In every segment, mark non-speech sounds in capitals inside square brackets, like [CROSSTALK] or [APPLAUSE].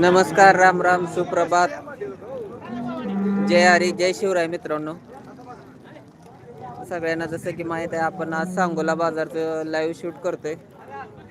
नमस्कार राम राम सुप्रभात. जय हरी जय शिवराय मित्रांनो. सगळ्यांना जसं की माहीत आहे आपण आज सांगोला बाजारचं लाईव्ह शूट करतोय.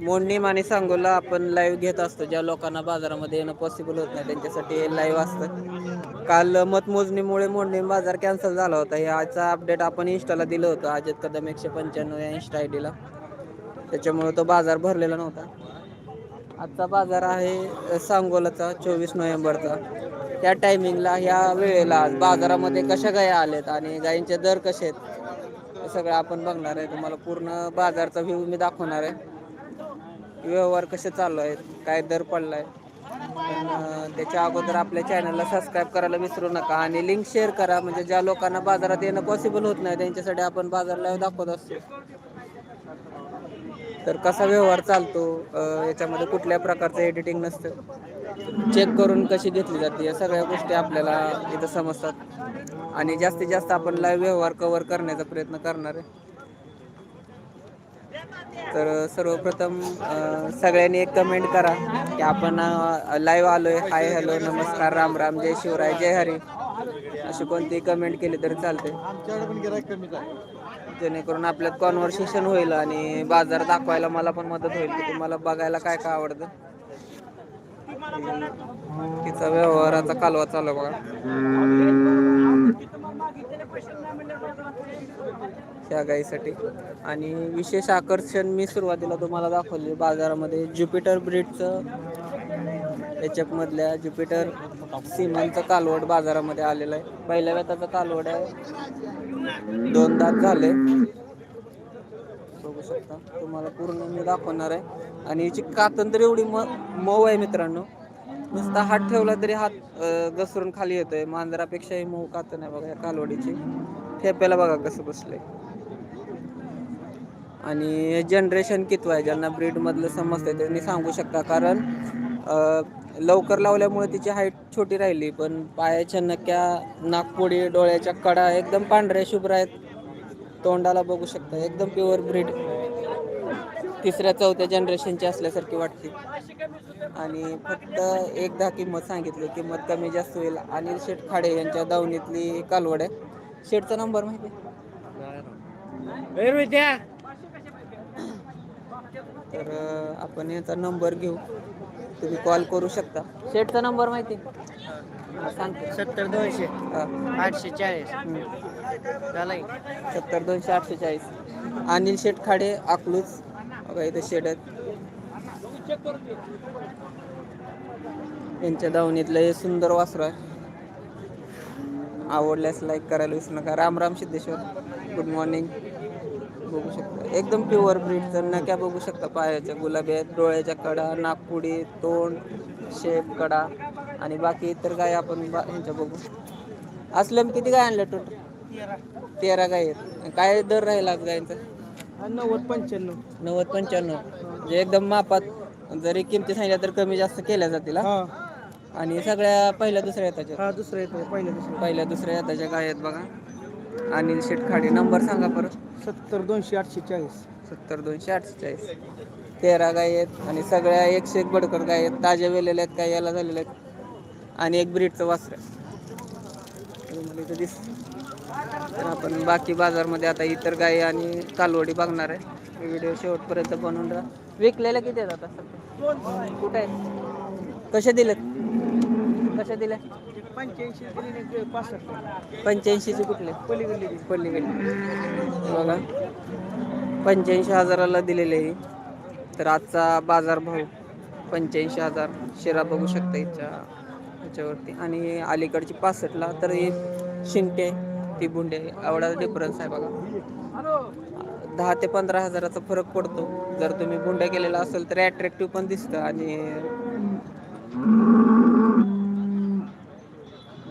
मोडणीम आणि सांगोला आपण लाईव्ह घेत असतो ज्या लोकांना बाजारामध्ये येणं पॉसिबल होत नाही त्यांच्यासाठी लाईव्ह असतं. काल मतमोजणीमुळे मोडणीम बाजार कॅन्सल झाला होता. हे आजचा अपडेट आपण इंस्टाला दिलं होतं अजित कदम एकशे पंच्याण्णव या इन्स्टा आय डीला त्याच्यामुळे तो बाजार भरलेला नव्हता. आजचा बाजार आहे सांगोलाचा चोवीस नोव्हेंबरचा. त्या टायमिंगला ह्या वेळेला बाजारामध्ये कशा गाया आल्यात आणि गायींचे दर कसे आहेत सगळं आपण बघणार आहे. तुम्हाला पूर्ण बाजारचा व्ह्यू मी दाखवणार आहे. व्यवहार कसे चालू आहेत काय दर पडला आहे त्याच्या अगोदर आपल्या चॅनलला सबस्क्राईब करायला विसरू नका आणि लिंक शेअर करा. म्हणजे ज्या लोकांना बाजारात येणं पॉसिबल होत नाही त्यांच्यासाठी आपण बाजारला दाखवत असतो. तर कसा व्यवहार चालतो? याच्यामध्ये कुठल्या प्रकारचं एडिटिंग नसतं? चेक करून कशी घेतली जाते? या सगळ्या गोष्टी आपल्याला इथं समजतात. आणि जास्तीत जास्त आपण लाईव्ह व्यवहार कव्हर करण्याचा प्रयत्न करणार आहे. तर सर्वप्रथम सगळ्यांनी एक कमेंट करा की आपण लाईव्ह आलोय. हाय हॅलो नमस्कार राम राम जय शिवराय जय हरी. अशी कोणतीही कमेंट केली तरी चालते जेणेकरून आपल्यात कॉन्व्हर्सेशन होईल आणि बाजार दाखवायला मला पण मदत होईल की तुम्हाला बघायला काय काय आवडतं. तिचा व्यवहाराचा कालवा चालू बघा. त्या गाईसाठी. आणि विशेष आकर्षण मी सुरुवातीला तुम्हाला दाखवले बाजारामध्ये ज्युपिटर ब्रीडचं याच्यामधल्या ज्युपिटर सिमेंटचं कालवड बाजारामध्ये आलेलं आहे. पहिल्या वेताचं कालवड आहे. दोन दात झाले. बघू शकता तुम्हाला पूर्ण मी दाखवणार आहे. आणि याची कातन तर एवढी म मऊ आहे मित्रांनो. नुसता हात ठेवला तरी हात घसरून खाली येतोय. मांजरापेक्षाही मऊ कातन आहे बघा या कालवडीची. ठेप्याला बघा कसं बसलंय. आणि जनरेशन कितवं आहे? ज्यांना ब्रीडमधलं समजतं त्यांनी सांगू शकता. कारण लवकर लावल्यामुळे तिची हाईट छोटी राहिली पण पायाच्या नक्या नागपुडी डोळ्याच्या कडा एकदम पांढऱ्या शुभ्र आहेत. तोंडाला बघू शकता एकदम प्युअर ब्रीड तिसऱ्या चौथ्या जनरेशनची असल्यासारखी वाटते. आणि फक्त एकदा किंमत सांगितली किंमत कमी जास्त होईल. अनिल शेठ खाडे यांच्या दावणीतली कालवड आहे. शेठचा नंबर माहिती तर आपण याचा नंबर घेऊ. तुम्ही कॉल करू शकता. शेठचा नंबर माहिती? सांगते. सत्तर दोनशे. हा. आठशे चाळीस. झालं सत्तर दोनशे आठशे चाळीस. अनिल शेठ खाडे अकलूज. बघा इथे शेड आहेत. यांच्या दावणीतलं हे सुंदर वासरू आहे. आवडल्यास लाईक करायला विसरू नका. राम राम सिद्धेश्वर. गुड मॉर्निंग बघू शकता. एकदम प्युअर ब्रीड नक्या बघू शकता पायाच्या गुलाबी आहेत डोळ्याच्या कडा नागपुडी तोंड शेप कडा आणि बाकी इतर गाय आपण ह्यांच्या बघू असलं किती गाय आणल्या टोटल तेरा गाय आहेत. काय दर राहील आज गायचा? नव्वद पंच्याण्णव. नव्वद पंच्याण्णव. म्हणजे एकदम मापात जरी किमती सांगितल्या तर कमी जास्त केल्या जातील. आणि सगळ्या पहिल्या दुसऱ्या येताच्या? दुसरं पहिल्या दुसऱ्या येताच्या गाय आहेत बघा. अनिल शेटखाडे नंबर सांगा परत. सत्तर दोनशे आठशे चाळीस. सत्तर दोनशे अठ्ठेचाळीस तेरा गाय आहेत आणि सगळ्या एकशे एक बडकर गाय आहेत. ताज्या वेलेल्या आहेत काय याला झालेल्या आहेत. आणि एक ब्रीडचं वासर आहे. इथं दिस तर आपण बाकी बाजारमध्ये आता इतर गाय आणि कालवडी बघणार आहे. व्हिडिओ शेवटपर्यंत बनवून राहा. विकलेल्या किती आहेत आता सध्या? कुठे आहेत? कसे दिलेत? कसे दिले? पंच्याऐंशी दिली पासष्ट पंच्याऐंशीचे कुठले? पलीकडली. पलीकडली बघा. पंच्याऐंशी हजाराला दिलेले आहे तर आजचा बाजारभाव पंच्याऐंशी हजार. शिरा बघू शकता याच्या ह्याच्यावरती. आणि अलीकडची पासष्टला तर ही शिंगटे ती बुंडे एवढा डिफरन्स आहे बघा. दहा ते पंधरा हजाराचा फरक पडतो. जर तुम्ही बुंड्या केलेला असेल तर ॲट्रॅक्टिव्ह पण दिसतं आणि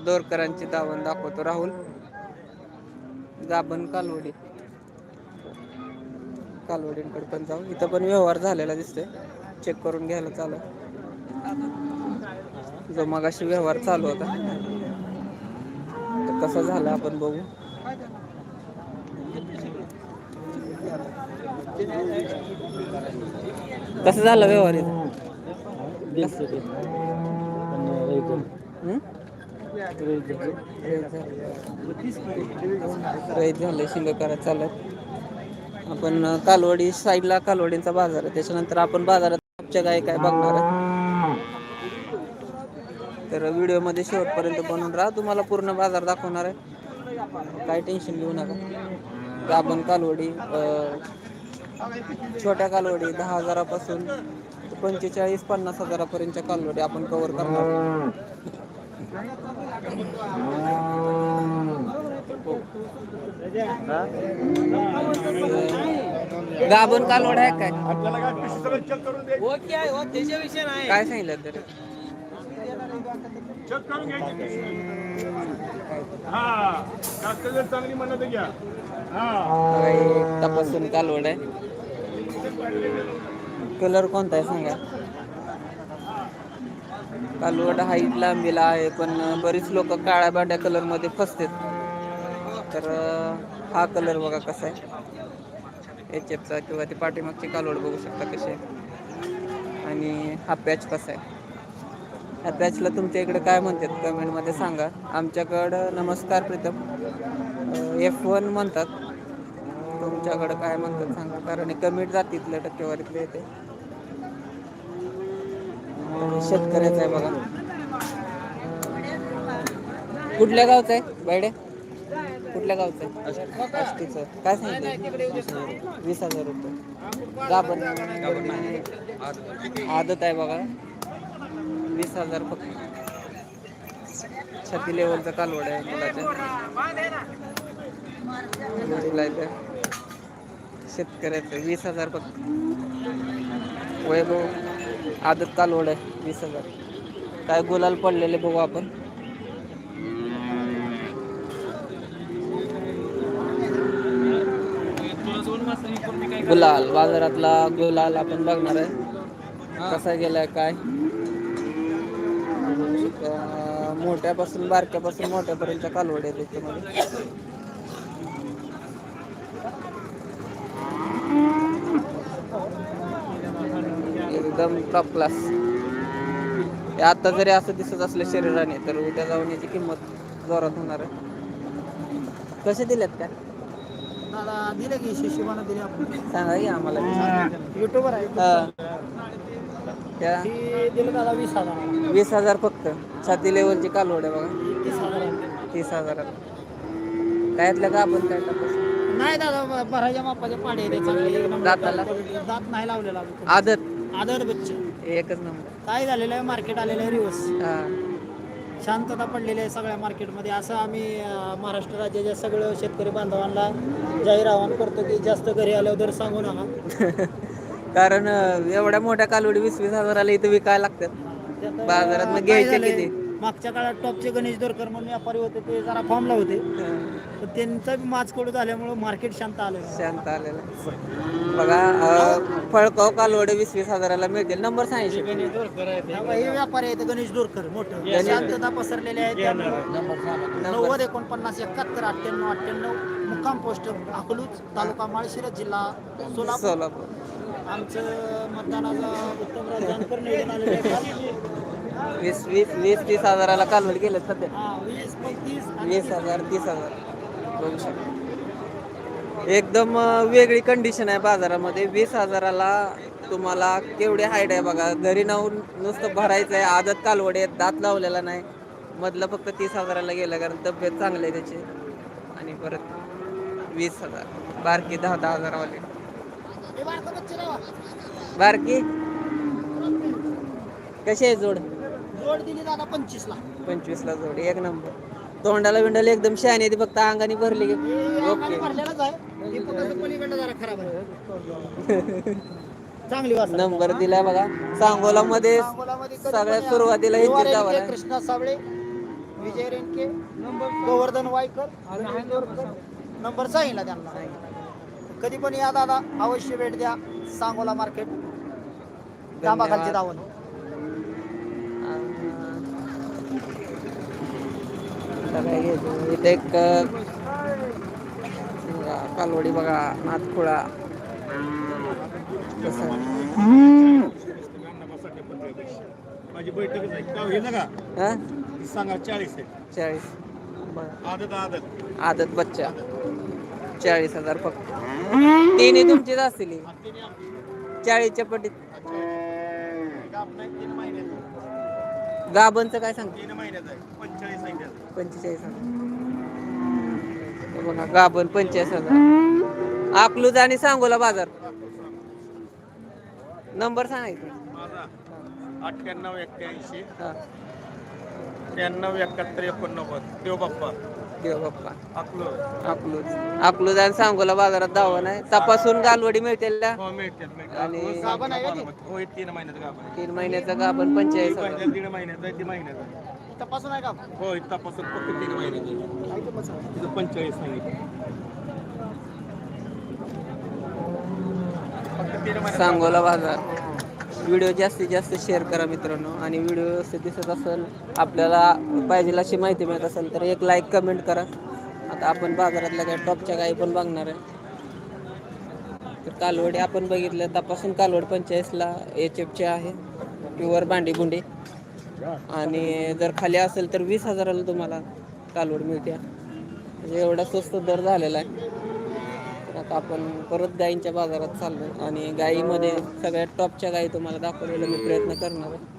दोरकरांची दावण दाखवतो. राहुल. गाभण कालवडी. कालवडींकडे पण जाऊ. इथं पण व्यवहार झालेला दिसतोय. चेक करून घ्यायला चालू जो मगाशी व्यवहार चालू होता. तर कसा झाला आपण बघू. कसं झालं व्यवहार इथं? रहित झाले शिल्लक चालत आपण कालवडी साईडला कालवडींचा बाजार आहे. त्याच्यानंतर आपण बाजारात आमच्या गाय काय बघणार आहे. तर व्हिडिओमध्ये शेवटपर्यंत बनवून राहा. तुम्हाला पूर्ण बाजार दाखवणार आहे. काय टेन्शन घेऊ नका. आपण कालवडी छोट्या कालवडी दहा हजारापासून पंचेचाळीस पन्नास हजारापर्यंतच्या कालवडी आपण कव्हर करणार. गाभण कालवड आहे काय? काय सांगितलं तरी? चांगली म्हणत घ्या हा बघा, ही. एक तपासून कालवड आहे. कलर कोणता आहे सांगा. कालवड हाईट लांबीला आहे पण बरीच लोक काळ्या बाड्या कलरमध्ये फसतात. तर हा कलर बघा कसा आहे. एच एफचा किंवा ते पाठीमागची कालवड बघू शकता कसे आणि हा पॅच कसा आहे. ह्या पॅचला तुमच्या इकडे काय म्हणतात कमेंटमध्ये सांगा. आमच्याकडं नमस्कार प्रीतम. एफ वन म्हणतात. तुमच्याकडं काय म्हणतात सांगा. कारण कमेंट जातीतल्या टक्केवारीतले येते शेतकऱ्याचं आहे बघा. कुठल्या गावचं आहे बायडे? कुठल्या गावचं आहे? आष्टीचं काय सांगितलं वीस हजार रुपये. गाभण. आदत आहे बघा. वीस हजार फक्त. छाती लेवलचा कालवड आहे मुलाच्या शेतकऱ्याचं वीस हजार फक्त. वैभव. आदत कालवड आहे वीस हजार. काय गुलाल पडलेले बघू आपण. गुलाल बाजारातला गुलाल आपण बघणार आहे. कसा गेलाय काय? मोठ्यापासून बारक्यापासून मोठ्यापर्यंत कालवड आहे त्याच्यामध्ये. एकदम टॉप क्लास हे आता जरी असं दिसत असलं शरीराने तर उद्या जाऊन याची किंमत जोरात होणार आहे. कसे दिलेत काय दादा दिले की शिशिबानं दिले आपण. सांगा की आम्हाला. युट्यूबर आहे. हा. त्या ती दिलं दादा वीस हजार. वीस हजार फक्त. छाती लेवलची कालवड आहे बघा. तीस हजार तीस हजारात कायतलं का आपण काय नाही दादा भराच्या मापाचे पाडे चांगले दाताला? दात नाही लावलेला. आदत. आदर बच्चे. एकच नंबर. काय झालेलं आहे? मार्केट आलेलं आहे रिवर्स हा. शांतता पडलेली आहे सगळ्या मार्केटमध्ये असं आम्ही अं, महाराष्ट्र राज्याच्या सगळं शेतकरी बांधवांना जाहीर आवाहन करतो की जास्त घरी आल्यावर दर सांगू नका. [LAUGHS] कारण अं, एवढ्या मोठ्या कालवडी वीस वीस हजाराला इथं विकायला लागतात. बाजारात मग घ्यायचे किती? मागच्या काळात टॉपचे गणेश दोरकर म्हणून व्यापारी होते ते जरा फॉर्मला होते. तर त्यांचा बी माजकोड झाल्यामुळं मार्केट शांत आलं. शांत आलेला बघा अं, फळकाव कालवडे वीस वीस हजाराला मिळतील. नंबर सांगायचे. हे व्यापारी आहेत गणेश दोरकर मोठं. शांतता पसरलेले आहेत त्यामुळं नव्वद एकोणपन्नास एकाहत्तर अठ्ठ्याण्णव अठ्ठ्याण्णव मुक्काम पोस्ट अकलूज तालुका माळशिरस जिल्हा सोलापूर. सोलापूर. आमचं मतदानाचा उत्तम निवडून आलेलं आहे. वीस वीस वीस तीस हजाराला कालवड गेले सध्या वीस पंचवीस आणि वीस हजार तीस हजार. बघू शकता. एकदम वेगळी कंडिशन आहे बाजारामध्ये. वीस हजाराला तुम्हाला केवढे हाईट आहे बघा. घरी नाहून नुसतं भरायचं आहे. आदत कालवडे आहेत दात लावलेला नाही. मधलं फक्त तीस हजाराला गेलं कारण तब्येत चांगली आहे त्याची. आणि परत वीस हजार. बारकी दहा दहा हजारावाले. बारकी? कशी आहे जोड? जोड दिली दादा पंचवीस ला पंचवीसला जोड एक नंबर. तोंडाला बिंडाला एकदम शहाणी आहे ती फक्त अंगाने भरली की. ओके. भरलेलाच आहे. ती फक्त पलीकडनं जरा खराब आहे. चांगली वास नंबर दिलाय बघा. सांगोला मध्ये सगळ्यात. सुरुवातीला. कृष्णा साबळे विजय रेणके गोवर्धन वायकर. नंबर सांगितला त्यांना. कधी पण या दादा अवश्य भेट द्या. सांगोला मार्केट. खालचे धावून आता काय घ्यायचं? इथे एक कालवडी बघा? माझी का हे सांगा चाळीस आहे. चाळीस. बरं. आदत आदत. आदत बच्चा. चाळीस हजार फक्त. तिन्ही तुमचीच असतील. चाळीसच्या पटीत. गाबनचं काय तीन आहे. पंचेचाळीस हजार. बघा गाबन पंचेचाळीस हजार. अकलूज आणि सांगोला बाजार. नंबर सांगायचं माझा. अठ्ठ्याण्णव एक्क्याऐंशी. हा. त्र्याण्णव एकाहत्तर एकोणनव्वद. देव बाप्पा. देव बाप्पा. अकलूज. अकलूज. अकलूज आणि सांगोला बाजारात दावा नाही तपासून गालवडी मिळते हो मिळतात आणि- होय तीन महिन्याचा गाभण पंचेचाळीस हजार. तपासून आहे का? हो पंचेचाळीस सांगोला बाजार. व्हिडिओ जास्तीत जास्त शेअर करा मित्रांनो. आणि व्हिडिओ व्यवस्थित दिसत असेल आपल्याला पाहिजे अशी माहिती मिळत असेल तर एक लाईक कमेंट करा. आता आपण बाजारातल्या काही टॉपच्या गाई पण बघणार आहे. तर कालवडी आपण बघितलं तपासून कालवड पंचेचाळीसला एच एफचे आहे. प्युअर भांडीगुंडी आणि जर खाली असेल तर वीस हजाराला तुम्हाला कालवड मिळते. म्हणजे एवढा स्वस्त दर झालेला आहे. आता आपण परत गायींच्या बाजारात चाललो आणि गायीमध्ये सगळ्यात टॉपच्या गायी तुम्हाला दाखवलेला मी प्रयत्न करणार आहे.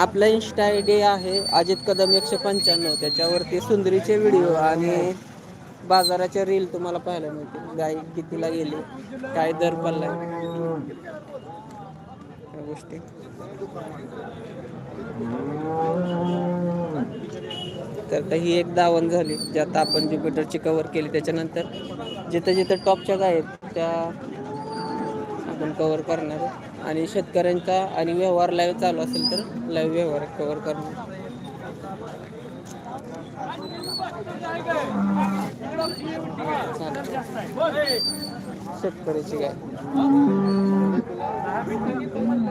आपला इन्स्टा आय डी आहे अजित कदम एकशे पंच्याण्णव. त्याच्यावरती सुंदरीचे व्हिडिओ आणि बाजाराच्या रील तुम्हाला पाहायला मिळतील. गाय कितीला गेली? काय दर पडलाय? गोष्टी. तर आता ही एक दावण झाली जी आता आपण ज्युपिटरची कव्हर केली त्याच्यानंतर जिथं जिथं टॉपच्या गाय आहेत त्या आपण कव्हर करणार. आणि शेतकऱ्यांचा आणि व्यवहार लाईव्ह चालू असेल तर लाईव्ह व्यवहार कव्हर करणार. शेतकऱ्याची गाय.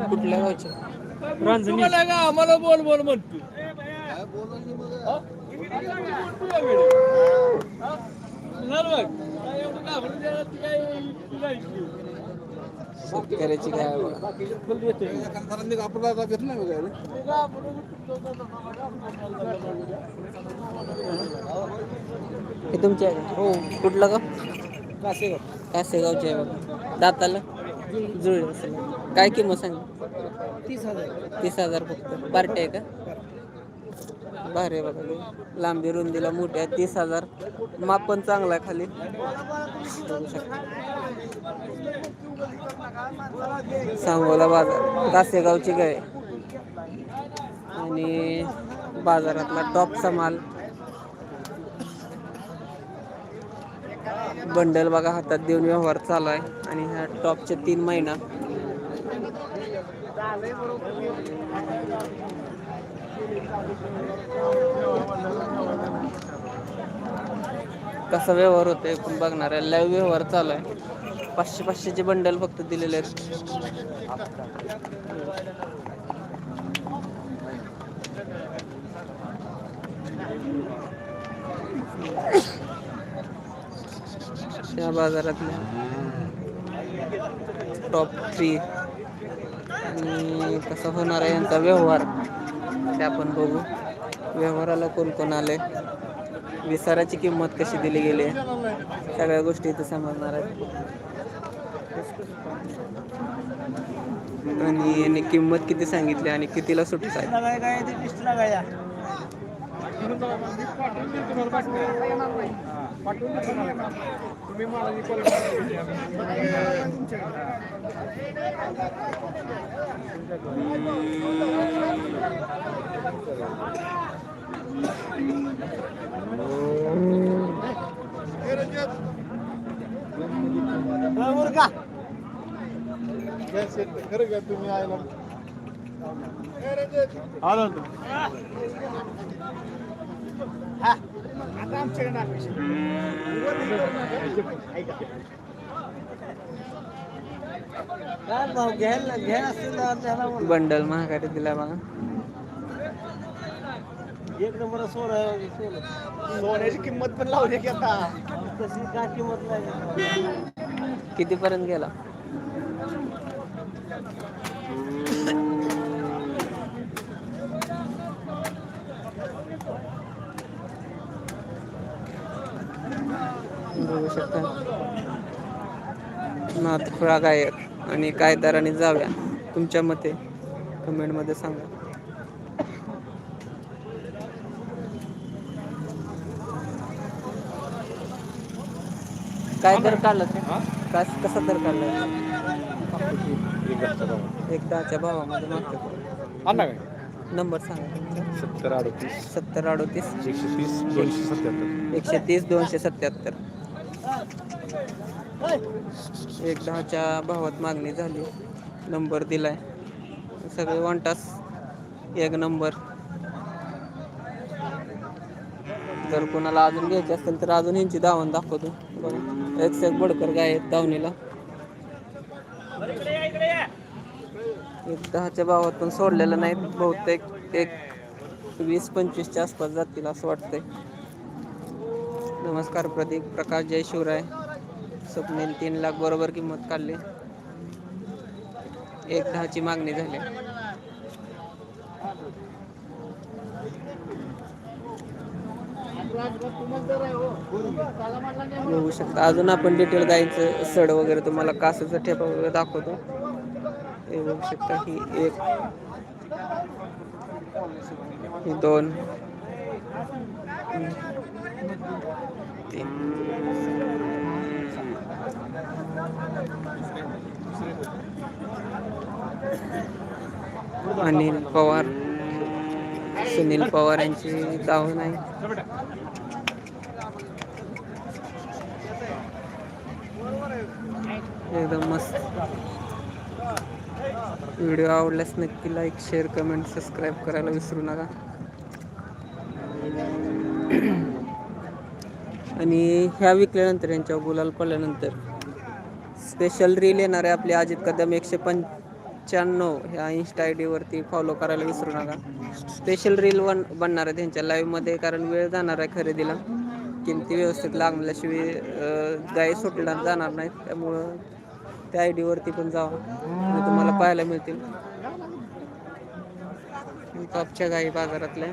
कुठल्या गावची? आम्हाला बोल बोल म्हणतो शेतकऱ्याची बघा. हे तुमचे आहे? हो. कुठलं गाव? कासेगाव. कासेगावचे आहे बघा. दाताला? असेल. काय किंमत सांग तीस हजार. तीस हजार फक्त. पार्टी आहे का? भारी आहे बघा. ते. लांबी रुंदीला मोठ्या आहे तीस हजार. माप पण चांगला आहे खाली. बघू शकता सांगोला बाजार. दासेगावची गाय. आणि बाजारातला टॉपचा माल. बंडल बघा हातात देऊन व्यवहार चालू आहे. आणि ह्या टॉपचे तीन महिना. कसा व्यवहार होतो पण बघणार आहे. लाईव्ह व्यवहार चालू आहे. पाचशे पाचशेचे बंडल फक्त दिलेले आहेत. त्या बाजारातल्या टॉप थ्री आणि कसा होणार आहे यांचा व्यवहार? ते आपण बघू. व्यवहाराला कोण कोण आले विसाराची किंमत कशी दिली गेली? आहे सगळ्या गोष्टी इथे समजणार आहेत. आणि यांनी किंमत किती सांगितली आणि कितीला सुटत आहे तुम्ही खरं का तुम्ही आयला आलो हा. आता आमच्याकडे घ्यायला घ्यायला बंडल महागाडी दिला बघा. एक नंबर सोनं सोनं सोन्याची किंमत पण लावली की आता. तशी काय किंमत नाही. कितीपर्यंत गेला? बघू शकता. नाथखुळा गायक आणि काय दराने जाव्या तुमच्या मते कमेंटमध्ये सांगा. काय दर काढला ते काय कसा दर काढला? एक दहाच्या भावामध्ये मागतो. आणला काय? नंबर सांगा. सत्तर अडतीस. सत्तर अडोतीस. एकशे तीस दोनशे सत्याहत्तर. एकशे तीस दोनशे सत्याहत्तर. एक दहाच्या भावात मागणी झाली. नंबर दिलाय. सगळे वन तास एक नंबर. जर कोणाला अजून घ्यायचे असतील तर अजून यांची धावण दाखवतो. एक से बडकर गाय आहेत धावणीला. एक दहाच्या भावात पण सोडलेलं नाही बहुतेक एक वीस पंचवीसच्या आसपास जातील असं वाटतंय. नमस्कार प्रदीप प्रकाश जय शिवराय. स्वप्नील तीन लाख बरोबर किंमत काढली. एक दहाची मागणी झाली. बघू शकता. अजून आपण डिटेल गायीचं सड वगैरे तुम्हाला कासाचा ठेपा वगैरे दाखवतो. हे बघू शकता ही एक ही दोन तीन. अनिल पवार. सुनील पवार यांची दावण आहे एकदम मस्त. व्हिडिओ आवडल्यास नक्की लाईक शेअर कमेंट सबस्क्राईब करायला विसरू नका. आणि ह्या विकल्यानंतर यांच्या गुलाल पडल्यानंतर स्पेशल रील येणार आहे आपले अजित कदम एकशे पंच्याण्णव. ह्या इन्स्टा आय डीवरती फॉलो करायला विसरू नका. स्पेशल रील बन बनणार आहे त्यांच्या लाईव्हमध्ये कारण वेळ जाणार आहे खरेदीला. किमती व्यवस्थित लागल्याशिवाय गाय सुटणार जाणार नाहीत. त्यामुळं त्या आय डीवरती पण जावा आणि तुम्हाला पाहायला मिळतील. टॉपच्या गायी बाजारातल्या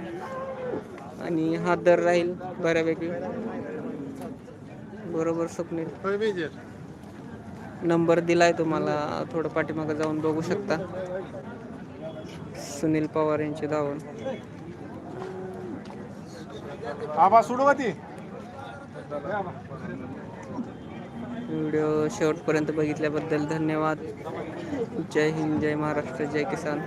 आणि हा दर राहील बऱ्यापैकी. बरोबर स्वप्नील. नंबर दिलाय तुम्हाला. थोडं पाठीमागं जाऊन बघू शकता. सुनील पवार यांचे धावून. आबा सोडू का ती? व्हिडिओ शेवटपर्यंत बघितल्याबद्दल धन्यवाद. जय हिंद जय महाराष्ट्र जय किसान.